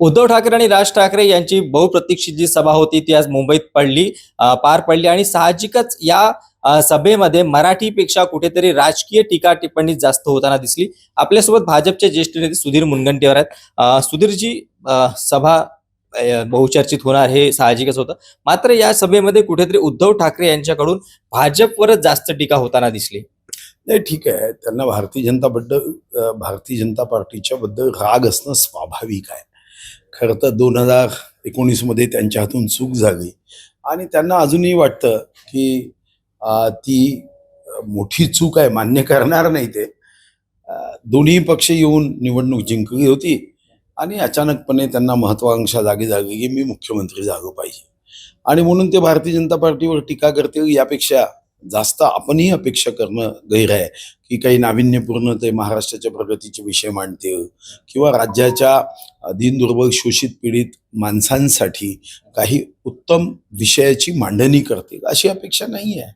उद्धव ठाकरे आणि राज ठाकरे यांची बहुप्रतीक्षित जी सभा होती ती आज मुंबईत पडली पार पडली आणि साहजिकच या सभेमध्ये मराठीपेक्षा कुठेतरी राजकीय टीका टिप्पणी जास्त होताना दिसली. आपल्यासोबत भाजपचे ज्येष्ठ नेते सुधीर मुनगंटीवार आहेत. सुधीरजी सभा बहुचर्चित होणार हे साहजिकच होतं. मात्र या सभेमध्ये कुठेतरी उद्धव ठाकरे यांच्याकडून भाजपवरच जास्त टीका होताना दिसली. नाही ठीक आहे. त्यांना भारतीय जनता बद्दल भारतीय जनता पार्टीच्या बद्दल राग असणं स्वाभाविक आहे. खरं तर दोन हजार एकोणीसमध्ये त्यांच्या हातून चूक झाली. आणि त्यांना अजूनही वाटतं की ती मोठी चूक आहे मान्य करणार नाही ते. दोन्ही पक्ष येऊन निवडणूक जिंकली होती आणि अचानकपणे त्यांना महत्वाकांक्षा जागी जागी की मी मुख्यमंत्री जागं पाहिजे. आणि म्हणून ते भारतीय जनता पार्टीवर टीका करतील यापेक्षा जास्त आपणही अपेक्षा करणं गैर आहे. की काही नाविन्यपूर्ण ते महाराष्ट्राच्या प्रगतीचे विषय मांडते किंवा राज्याच्या दिनदुर्बल दीनदुर्बल शोषित पीडित माणसांसाठी काही उत्तम विषयाची मांडणी करतील अशी अपेक्षा नाही आहे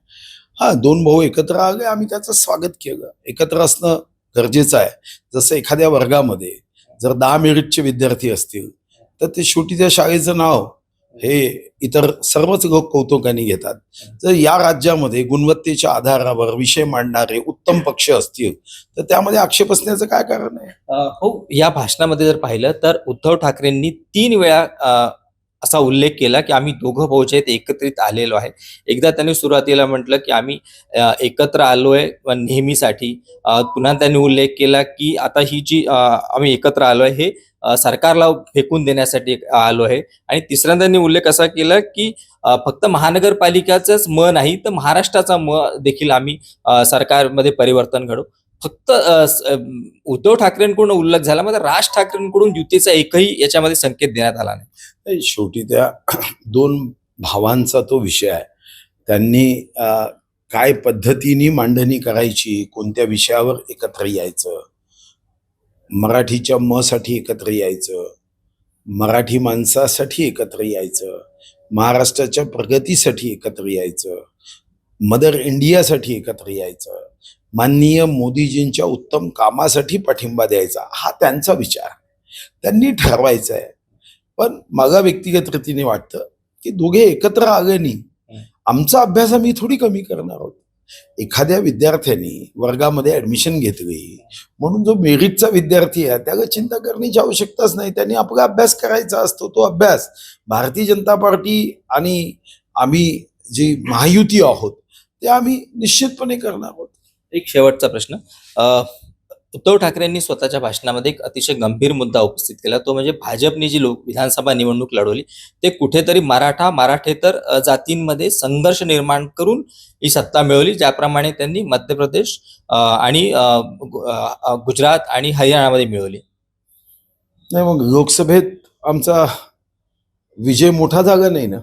हा दोन भाऊ एकत्र आले आम्ही त्याचं स्वागत केलं. एकत्र असणं गरजेचं आहे. जसं एखाद्या वर्गामध्ये जर दहा मेरिटचे विद्यार्थी असतील तर ते शेवटी त्या शाळेचं नाव हे इतर सर्वच लोक कौतुकाने घेतात. जर या राज्यामध्ये गुणवत्तेच्या आधारावर विषय मांडणारे उत्तम पक्ष असतील तर त्यामध्ये आक्षेप असण्याचं काय कारण आहे? हो या भाषणामध्ये जर पाहिलं तर उद्धव ठाकरेंनी तीन वेळा असा उल्लेख केला की आम्ही दोघं भाऊ आहेत एकत्रित आलेलो आहे. एकदा त्यांनी सुरुवातीला म्हटलं की आम्ही एकत्र आलोय नेहमीसाठी. पुन्हा त्यांनी उल्लेख केला की आता ही जी आम्ही एकत्र आलोय हे सरकारला फेकून देण्यासाठी आलो आहे. आणि तिसऱ्यांदा मी उल्लेख असा केला की फक्त महानगरपालिकाचंच म नाही तर महाराष्ट्राचा म देखील आम्ही सरकारमध्ये परिवर्तन घडू फक्त उद्धव ठाकरेंकडून उल्लेख झाला मात्र राज ठाकरेंकडून युतीचा एकही याच्यामध्ये संकेत देण्यात आला नाही. शेवटी त्या दोन भावांचा तो विषय आहे. त्यांनी काय पद्धतीने मांडणी करायची कोणत्या विषयावर एकत्र यायचं मराठीच्या म साठी एकत्र यायचं मराठी माणसासाठी एकत्र यायचं महाराष्ट्राच्या प्रगतीसाठी एकत्र यायचं मदर इंडियासाठी एकत्र यायचं माननीय मोदीजींच्या उत्तम कामासाठी पाठिंबा द्यायचा हा त्यांचा विचार. त्यांनी ठरवायचा आहे पण मला व्यक्तिगत रीतीने वाटतं की दोघे एकत्र आले नाही. आमचा अभ्यास आम्ही थोडी कमी करणार आहोत. एखाद्या विद्यार्थ्यांनी वर्गामध्ये ऍडमिशन घेतली म्हणून जो मेरिटचा विद्यार्थी आहे त्याला चिंता करण्याची आवश्यकताच नाही. त्यांनी आपला अभ्यास करायचा असतो तो अभ्यास भारतीय जनता पार्टी आणि आम्ही जी महायुती आहोत ते आम्ही निश्चितपणे करणार आहोत. एक शेवटचा प्रश्न. उद्धव ठाकरेंनी स्वतःच्या भाषणामध्ये एक अतिशय गंभीर मुद्दा उपस्थित केला. तो म्हणजे भाजपने जी लोक विधानसभा निवडणूक लढवली ते कुठेतरी मराठा मराठेतर जातींमध्ये संघर्ष निर्माण करून ही सत्ता मिळवली ज्याप्रमाणे त्यांनी मध्य प्रदेश आणि गुजरात आणि हरियाणामध्ये मिळवली. नाही मग लोकसभेत आमचा विजय मोठा झाला नाही ना?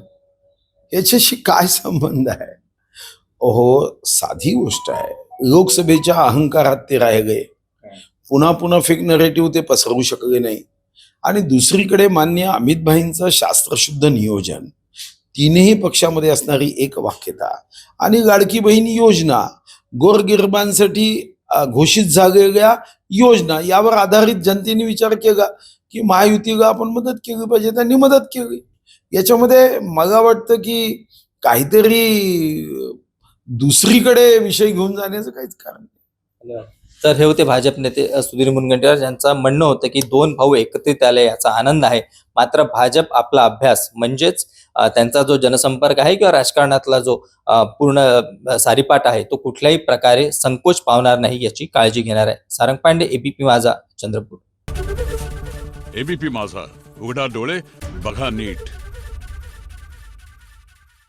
याच्याशी काय संबंध आहे? ओहो साधी गोष्ट आहे. लोकसभेच्या अहंकारात ते राहिले. पुन्हा पुन्हा फेक नरेटिव्ह ते पसरवू शकले नाही. आणि दुसरीकडे मान्य अमित भाईंचं शास्त्रशुद्ध नियोजन. तीनही पक्षामध्ये असणारी एक वाक्यता. आणि लाडकी बहीण योजना गोरगिरबांसाठी घोषित झालेल्या योजना यावर आधारित जनतेने विचार केला की महायुतीला आपण मदत केली पाहिजे त्यांनी मदत केली. याच्यामध्ये मला वाटतं की काहीतरी दुसरीकडे विषय घेऊन जाण्याचं काहीच कारण नाही. तर हे होते भाजप नेते सुधीर मुनगंटीवार ज्यांचं म्हणणं होतं की दोन भाऊ एकत्रित आले याचा आनंद आहे. मात्र भाजप आपला अभ्यास म्हणजेच त्यांचा जो जनसंपर्क आहे किंवा राजकारणातला जो पूर्ण सारीपाठ सारीपाट आहे तो कुठल्याही प्रकारे संकोच पावणार नाही याची काळजी घेणार आहे. सारंग पांडे एबीपी माझा चंद्रपूर. एबीपी माझा. उघडा डोळे बघा नीट.